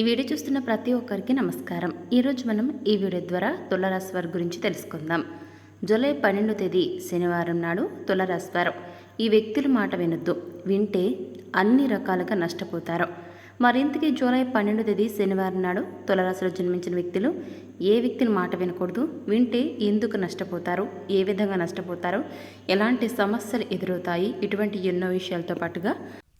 ఈ వీడియో చూస్తున్న ప్రతి ఒక్కరికి నమస్కారం. ఈరోజు మనం ఈ వీడియో ద్వారా తులరాశి వారి గురించి తెలుసుకుందాం. జూలై పన్నెండో తేదీ శనివారం నాడు తులరాశి వారు. ఈ వ్యక్తుల మాట వినొద్దు. వింటే అన్ని రకాలుగా నష్టపోతారు. మరింతకి జూలై పన్నెండో తేదీ శనివారం నాడు తులరాశిలో జన్మించిన వ్యక్తులు ఏ వ్యక్తుల మాట వినకూడదు? వింటే ఎందుకు నష్టపోతారు? ఏ విధంగా నష్టపోతారు? ఎలాంటి సమస్యలు ఎదురవుతాయి? ఇటువంటి ఎన్నో విషయాలతో పాటుగా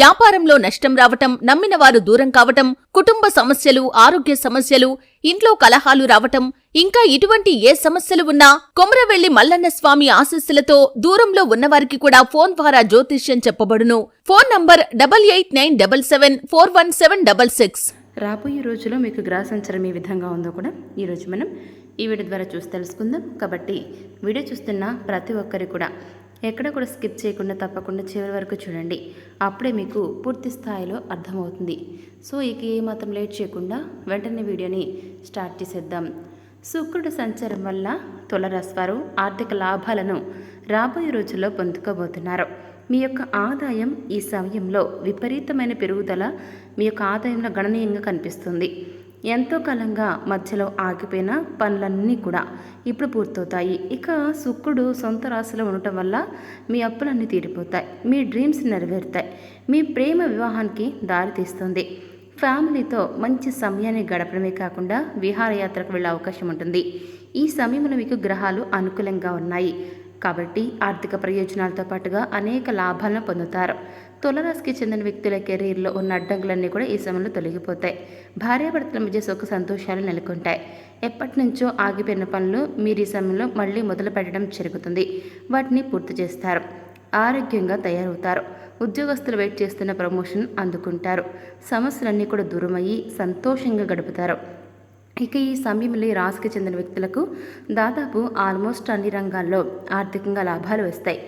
వ్యాపారంలో నష్టం రావటం నమ్మిన వారు దూరం కావటం కుటుంబ సమస్యలు ఆరోగ్య సమస్యలు ఇంట్లో కలహాలు రావటం ఇంకా ఇటువంటి ఏ సమస్యలు ఉన్నా కొమరవెల్లి మల్లన్న స్వామి ఆశస్సులతో దూరంలో ఉన్నవారికి కూడా ఫోన్ ద్వారా జ్యోతిష్యం చెప్పబడును. Phone number double eight nine double seven four one seven double six. రాబోయే రోజులో మీకు గ్రహ సంచారం ఏ విధంగా ఉందో కూడా ఈరోజు మనం ఈ వీడియో ద్వారా చూసి తెలుసుకుందాం. కాబట్టి వీడియో చూస్తున్న ప్రతి ఒక్కరు కూడా ఎక్కడ కూడా స్కిప్ చేయకుండా తప్పకుండా చివరి వరకు చూడండి. అప్పుడే మీకు పూర్తి స్థాయిలో అర్థమవుతుంది. సో ఇక ఏ మాత్రం లేట్ చేయకుండా వెంటనే వీడియోని స్టార్ట్ చేసేద్దాం. శుక్రుడు సంచారం వల్ల తులరాశివారు ఆర్థిక లాభాలను రాబోయే రోజుల్లో పొందుకోబోతున్నారు. మీ యొక్క ఆదాయం ఈ సమయంలో విపరీతమైన పెరుగుదల మీ యొక్క ఆదాయంలో గణనీయంగా కనిపిస్తుంది. ఎంతో కాలంగా మధ్యలో ఆగిపోయిన పనులన్నీ కూడా ఇప్పుడు పూర్తవుతాయి. ఇక శుక్రుడు సొంత రాశిలో ఉండటం వల్ల మీ అప్పులన్నీ తీరిపోతాయి. మీ డ్రీమ్స్ నెరవేరుతాయి. మీ ప్రేమ వివాహానికి దారితీస్తుంది ఫ్యామిలీతో మంచి సమయాన్ని గడపడమే కాకుండా విహారయాత్రకు వెళ్ళే అవకాశం ఉంటుంది. ఈ సమయంలో మీకు గ్రహాలు అనుకూలంగా ఉన్నాయి. కాబట్టి ఆర్థిక ప్రయోజనాలతో పాటుగా అనేక లాభాలను పొందుతారు. తులరాశికి చెందిన వ్యక్తుల కెరీర్లో ఉన్న అడ్డంకులన్నీ కూడా ఈ సమయంలో తొలగిపోతాయి. భార్యాభర్తల మధ్య సుఖ సంతోషాలు నెలకొంటాయి. ఎప్పటి నుంచో ఆగిపోయిన పనులు మీరు ఈ సమయంలో మళ్ళీ మొదలు పెట్టడం జరుగుతుంది. వాటిని పూర్తి చేస్తారు. ఆరోగ్యంగా తయారవుతారు. ఉద్యోగస్తులు వెయిట్ చేస్తున్న ప్రమోషన్ అందుకుంటారు. సమస్యలన్నీ కూడా దూరమయ్యి సంతోషంగా గడుపుతారు. ఇక ఈ సమయంలో ఈ రాశికి చెందిన వ్యక్తులకు దాదాపు ఆల్మోస్ట్ అన్ని రంగాల్లో ఆర్థికంగా లాభాలు వస్తాయి.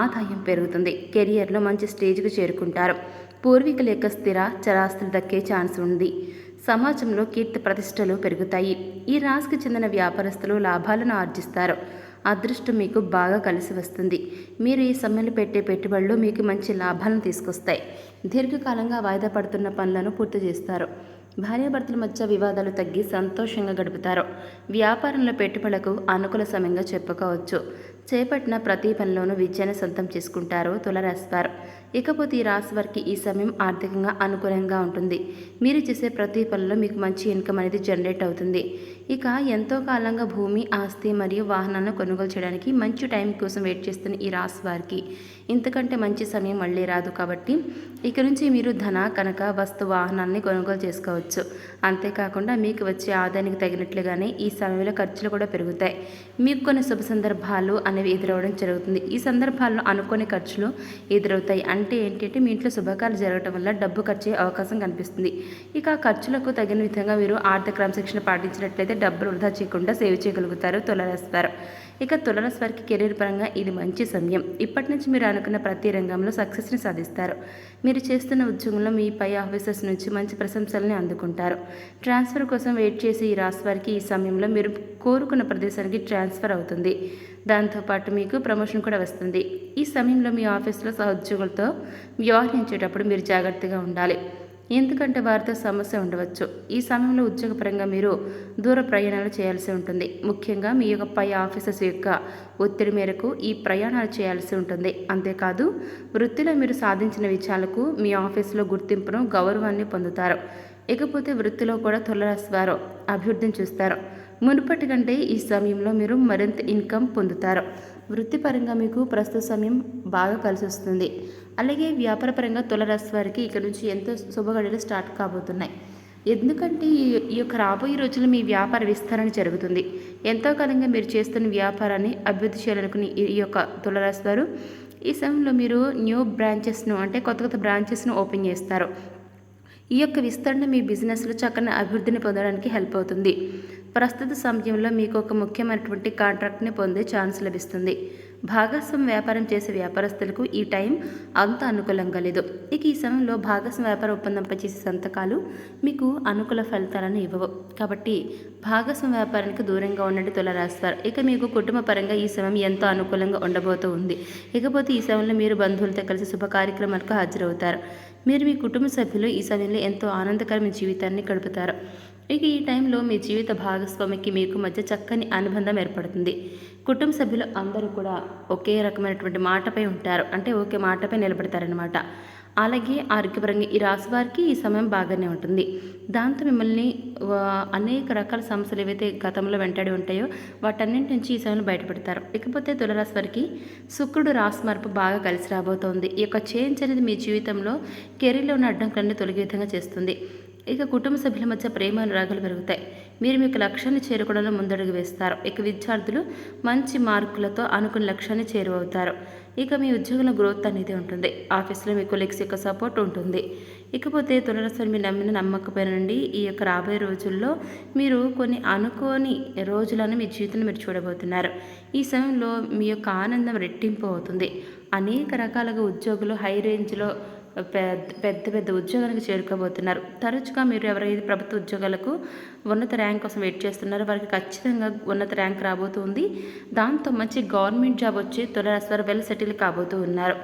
ఆదాయం పెరుగుతుంది. కెరియర్లో మంచి స్టేజ్కి చేరుకుంటారు. పూర్వీకుల యొక్క స్థిర చరాస్తులు దక్కే ఛాన్స్ ఉంది. సమాజంలో కీర్తి ప్రతిష్టలు పెరుగుతాయి. ఈ రాశికి చెందిన వ్యాపారస్తులు లాభాలను ఆర్జిస్తారు. అదృష్టం మీకు బాగా కలిసి వస్తుంది. మీరు ఈ సమయంలో పెట్టే పెట్టుబడులు మీకు మంచి లాభాలను తీసుకొస్తాయి. దీర్ఘకాలంగా వాయిదా పడుతున్న పనులను పూర్తి చేస్తారు. భార్యాభర్తల మధ్య వివాదాలు తగ్గి సంతోషంగా గడుపుతారు. వ్యాపారంలో పెట్టుబడులకు అనుకూల సమయంగా చెప్పుకోవచ్చు. చేపట్టిన ప్రతి పనిలోనూ విజయాన్ని సొంతం చేసుకుంటారు తులరాశివారు ఇకపోతే ఈ రాశి వారికి ఈ సమయం ఆర్థికంగా అనుకూలంగా ఉంటుంది. మీరు చేసే ప్రతి పనిలో మీకు మంచి ఇన్కమ్ అనేది జనరేట్ అవుతుంది. ఇక ఎంతో కాలంగా భూమి ఆస్తి మరియు వాహనాలను కొనుగోలు చేయడానికి మంచి టైం కోసం వెయిట్ చేస్తున్న ఈ రాశి వారికి ఇంతకంటే మంచి సమయం మళ్ళీ రాదు కాబట్టి ఇక నుంచి మీరు ధన కనుక వస్తు వాహనాన్ని కొనుగోలు చేసుకోవచ్చు. అంతేకాకుండా మీకు వచ్చే ఆదాయానికి తగినట్లుగానే ఈ సమయంలో ఖర్చులు కూడా పెరుగుతాయి. మీకు కొన్ని శుభ సందర్భాలు అనేవి ఎదురవడం జరుగుతుంది. ఈ సందర్భాల్లో అనుకోని ఖర్చులు ఎదురవుతాయి. అంటే ఏంటంటే మీ ఇంట్లో శుభకార్యాలు జరగడం వల్ల డబ్బు ఖర్చు అయ్యే అవకాశం కనిపిస్తుంది. ఇక ఖర్చులకు తగిన విధంగా మీరు ఆర్థిక క్రమశిక్షణ పాటించినట్లయితే డబ్బులు వృధా చేయకుండా సేవ్ చేయగలుగుతారు తులరాశివారు ఇక తులరాశి వారికి కెరీర్ పరంగా ఇది మంచి సమయం. ఇప్పటి నుంచి మీరు అనుకున్న ప్రతి రంగంలో సక్సెస్ని సాధిస్తారు. మీరు చేస్తున్న ఉద్యోగంలో మీ పై ఆఫీసర్స్ నుంచి మంచి ప్రశంసల్ని అందుకుంటారు. ట్రాన్స్ఫర్ కోసం వెయిట్ చేసి ఈ రాశి వారికి ఈ సమయంలో మీరు కోరుకున్న ప్రదేశానికి ట్రాన్స్ఫర్ అవుతుంది. దాంతోపాటు మీకు ప్రమోషన్ కూడా వస్తుంది. ఈ సమయంలో మీ ఆఫీస్లో సహోద్యోగులతో వ్యవహరించేటప్పుడు మీరు జాగ్రత్తగా ఉండాలి. ఎందుకంటే వారితో సమస్య ఉండవచ్చు. ఈ సమయంలో ఉద్యోగపరంగా మీరు దూర ప్రయాణాలు చేయాల్సి ఉంటుంది. ముఖ్యంగా మీ యొక్క పై ఆఫీసర్స్ యొక్క ఒత్తిడి మేరకు ఈ ప్రయాణాలు చేయాల్సి ఉంటుంది. అంతేకాదు వృత్తిలో మీరు సాధించిన విజయాలకు మీ ఆఫీసులో గుర్తింపును గౌరవాన్ని పొందుతారు. ఇకపోతే వృత్తిలో కూడా తులరాశి వారు అభివృద్ధిని చూస్తారు. మునుపటి కంటే ఈ సమయంలో మీరు మరింత ఇన్కమ్ పొందుతారు. వృత్తిపరంగా మీకు ప్రస్తుత సమయం బాగా కలిసి వస్తుంది అలాగే వ్యాపారపరంగా తులరాశి వారికి ఇక్కడ నుంచి ఎంతో శుభగడిలు స్టార్ట్ కాబోతున్నాయి. ఎందుకంటే ఈ ఈ యొక్క రాబోయే రోజుల్లో మీ వ్యాపార విస్తరణ జరుగుతుంది. ఎంతో కాలంగా మీరు చేస్తున్న వ్యాపారాన్ని అభివృద్ధి చేయాలనుకుని ఈ యొక్క తులరాశి వారు ఈ సమయంలో మీరు న్యూ బ్రాంచెస్ను అంటే కొత్త కొత్త బ్రాంచెస్ను ఓపెన్ చేస్తారు. ఈ యొక్క విస్తరణ మీ బిజినెస్లో చక్కని అభివృద్ధిని పొందడానికి హెల్ప్ అవుతుంది. ప్రస్తుత సమయంలో మీకు ఒక ముఖ్యమైనటువంటి కాంట్రాక్ట్ని పొందే ఛాన్స్ లభిస్తుంది. భాగస్వామి వ్యాపారం చేసే వ్యాపారస్తులకు ఈ టైం అంత అనుకూలంగా లేదు. ఇక ఈ సమయంలో భాగస్వామి వ్యాపార ఒప్పందంపై చేసే సంతకాలు మీకు అనుకూల ఫలితాలను ఇవ్వవు. కాబట్టి భాగస్వామి వ్యాపారానికి దూరంగా ఉన్నట్టు తులరాశివారు. ఇక మీకు కుటుంబ పరంగా ఈ సమయం ఎంతో అనుకూలంగా ఉండబోతూ ఉంది. ఇకపోతే ఈ సమయంలో మీరు బంధువులతో కలిసి శుభ కార్యక్రమాలకు హాజరవుతారు. మీరు మీ కుటుంబ సభ్యులు ఈ సమయంలో ఎంతో ఆనందకరమైన జీవితాన్ని గడుపుతారు. ఇక ఈ టైంలో మీ జీవిత భాగస్వామికి మీకు మధ్య చక్కని అనుబంధం ఏర్పడుతుంది. కుటుంబ సభ్యులు అందరూ కూడా ఒకే రకమైనటువంటి మాటపై ఉంటారు. అంటే ఒకే మాటపై నిలబడతారనమాట అలాగే ఆరోగ్యపరంగా ఈ రాశి వారికి ఈ సమయం బాగానే ఉంటుంది. దాంతో మిమ్మల్ని అనేక రకాల సమస్యలు ఏవైతే గతంలో వెంటాడి ఉంటాయో వాటన్నింటి నుంచి ఈ సమయంలో బయటపడతారు. ఇకపోతే తులరాశి వారికి శుక్రుడు రాశి మార్పు బాగా కలిసి రాబోతోంది. ఈ యొక్క చేంజ్ అనేది మీ జీవితంలో కెరీర్లో ఉన్న అడ్డంకులన్నీ తొలగే విధంగా చేస్తుంది. ఇక కుటుంబ సభ్యుల మధ్య ప్రేమ అనురాగాలు పెరుగుతాయి. మీరు మీకు లక్ష్యాన్ని చేరుకోవడంలో ముందడుగు వేస్తారు. ఇక విద్యార్థులు మంచి మార్కులతో అనుకున్న లక్ష్యాన్ని చేరువవుతారు. ఇక మీ ఉద్యోగంలో గ్రోత్ అనేది ఉంటుంది. ఆఫీస్లో మీ కొలీగ్స్ యొక్క సపోర్ట్ ఉంటుంది. ఇకపోతే తులరస్వామి మీరు నమ్మిన నమ్మకపోయినండి ఈ యొక్క రాబోయే రోజుల్లో మీరు కొన్ని అనుకోని రోజులను మీ జీవితంలో మీరు చూడబోతున్నారు. ఈ సమయంలో మీ యొక్క ఆనందం రెట్టింపు అవుతుంది. అనేక రకాలుగా ఉద్యోగులు హై రేంజ్లో పెద్ద పెద్ద పెద్ద ఉద్యోగానికి చేరుకోబోతున్నారు. తరచుగా మీరు ఎవరైతే ప్రభుత్వ ఉద్యోగాలకు ఉన్నత ర్యాంక్ కోసం వెయిట్ చేస్తున్నారో వారికి ఖచ్చితంగా ఉన్నత ర్యాంక్ రాబోతుంది దాంతో మంచి గవర్నమెంట్ జాబ్ వచ్చి తులరాశి వారు వెల్ సెటిల్ కాబోతూ ఉన్నారు.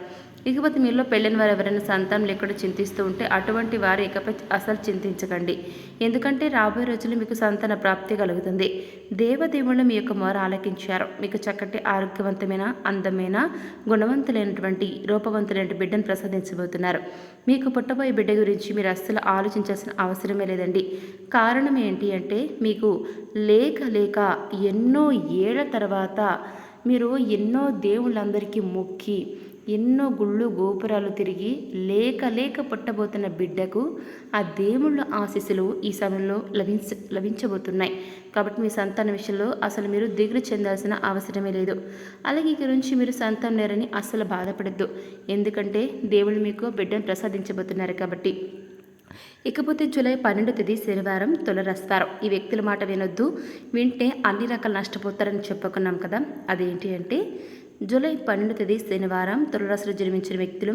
ఇకపోతే మీలో పెళ్ళిన వారు ఎవరైనా సంతానం లేకుండా చింతిస్తూ ఉంటే అటువంటి వారు ఇకపై అసలు చింతించకండి. ఎందుకంటే రాబోయే రోజుల్లో మీకు సంతాన ప్రాప్తి కలుగుతుంది. దేవదేవుళ్ళు మీ యొక్క మొర ఆలకించారు. మీకు చక్కటి ఆరోగ్యవంతమైన అందమైన గుణవంతులైనటువంటి రూపవంతులైన బిడ్డను ప్రసాదించబోతున్నారు. మీకు పుట్టబోయే బిడ్డ గురించి మీరు అస్సలు ఆలోచించాల్సిన అవసరమే లేదండి. కారణం ఏంటి అంటే మీకు లేక లేక ఎన్నో ఏళ్ళ తర్వాత మీరు ఎన్నో దేవుళ్ళందరికీ మొక్కి ఎన్నో గుళ్ళు గోపురాలు తిరిగి లేక లేక పుట్టబోతున్న బిడ్డకు ఆ దేవుళ్ళ ఆశీస్సులు ఈ సమయంలో లభించ లభించబోతున్నాయి. కాబట్టి మీ సంతానం విషయంలో అసలు మీరు దిగులు చెందాల్సిన అవసరమే లేదు. అలాగే ఇక నుంచి మీరు సంతానం లేరని అస్సలు బాధపడద్దు. ఎందుకంటే దేవుళ్ళు మీకు బిడ్డను ప్రసాదించబోతున్నారు కాబట్టి. ఇకపోతే జూలై పన్నెండు తేదీ శనివారం తొలరస్తారు. ఈ వ్యక్తుల మాట వినొద్దు. వింటే అన్ని రకాల నష్టపోతారని చెప్పుకున్నాం కదా. అదేంటి అంటే జూలై పన్నెండు తేదీ శనివారం తులరాశిలో జన్మించిన వ్యక్తులు.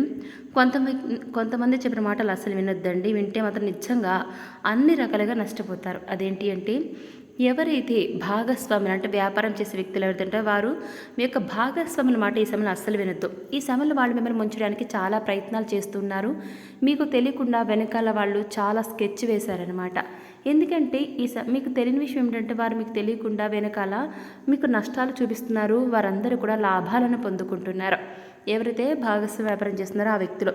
కొంతమంది కొంతమంది చెప్పిన మాటలు అసలు వినొద్దండి. వింటే మాత్రం నిజంగా అన్ని రకాలుగా నష్టపోతారు. అదేంటి అంటే ఎవరైతే భాగస్వాములు అంటే వ్యాపారం చేసే వ్యక్తులు ఎవరైతే వారు మీ యొక్క భాగస్వాముల మాట ఈ సమయంలో అస్సలు వినొద్దు. ఈ సమయంలో వాళ్ళు మిమ్మల్ని ముంచడానికి చాలా ప్రయత్నాలు చేస్తున్నారు. మీకు తెలియకుండా వెనకాల వాళ్ళు చాలా స్కెచ్ వేశారనమాట ఎందుకంటే ఈ స మీకు తెలియని విషయం ఏంటంటే వారు మీకు తెలియకుండా వెనకాల మీకు నష్టాలు చూపిస్తున్నారు. వారందరూ కూడా లాభాలను పొందుకుంటున్నారు. ఎవరైతే భాగస్వామ్య వ్యాపారం చేస్తున్నారో ఆ వ్యక్తులు.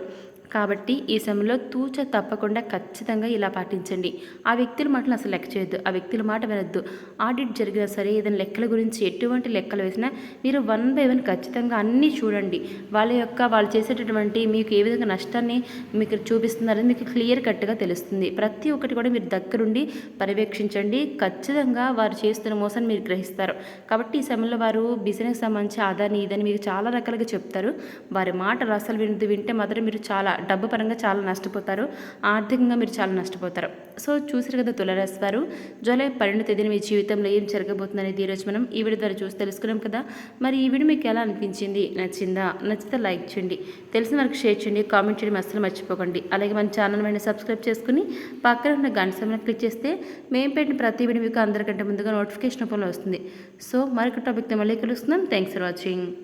కాబట్టి ఈ సమయంలో తూచ తప్పకుండా ఖచ్చితంగా ఇలా పాటించండి. ఆ వ్యక్తుల మాటలు అసలు లెక్క చేయొద్దు ఆ వ్యక్తుల మాట వినొద్దు. ఆడిట్ జరిగినా సరే ఏదైనా లెక్కల గురించి ఎటువంటి లెక్కలు వేసినా మీరు వన్ బై వన్ ఖచ్చితంగా అన్నీ చూడండి. వాళ్ళ యొక్క వాళ్ళు చేసేటటువంటి మీకు ఏ విధంగా నష్టాన్ని మీకు చూపిస్తున్నారని మీకు క్లియర్ కట్గా తెలుస్తుంది. ప్రతి ఒక్కటి కూడా మీరు దగ్గరుండి పర్యవేక్షించండి. ఖచ్చితంగా వారు చేస్తున్న మోసాన్ని మీరు గ్రహిస్తారు. కాబట్టి ఈ సమయంలో వారు బిజినెస్ సంబంధించి అదని ఇదని మీకు చాలా రకాలుగా చెప్తారు. వారి మాటలు అసలు వినదు వింటే మాత్రం మీరు చాలా డబ్బు పరంగా చాలా నష్టపోతారు. ఆర్థికంగా మీరు చాలా నష్టపోతారు. సో చూసారు కదా తులరాశి వారు జూలై పన్నెండు తేదీన మీ జీవితంలో ఏం జరగబోతుంది అనేది ఈరోజు మనం ఈ వీడియో ద్వారా చూసి తెలుసుకున్నాం కదా. మరి ఈ వీడియో మీకు ఎలా అనిపించింది? నచ్చిందా? నచ్చితే లైక్ చేయండి. తెలిసిన వరకు షేర్ చేయండి. కామెంట్ చేయడం అస్సలు మర్చిపోకండి. అలాగే మన ఛానల్ వెంటనే సబ్స్క్రైబ్ చేసుకుని పక్కన ఉన్న గంట సమయం క్లిక్ చేస్తే మేము పెట్టిన ప్రతి వీడియో మీకు అందరికంటే ముందుగా నోటిఫికేషన్ రూపంలో వస్తుంది. సో మరొక టాపిక్తో మళ్ళీ కలుస్తున్నాం. Thanks for watching.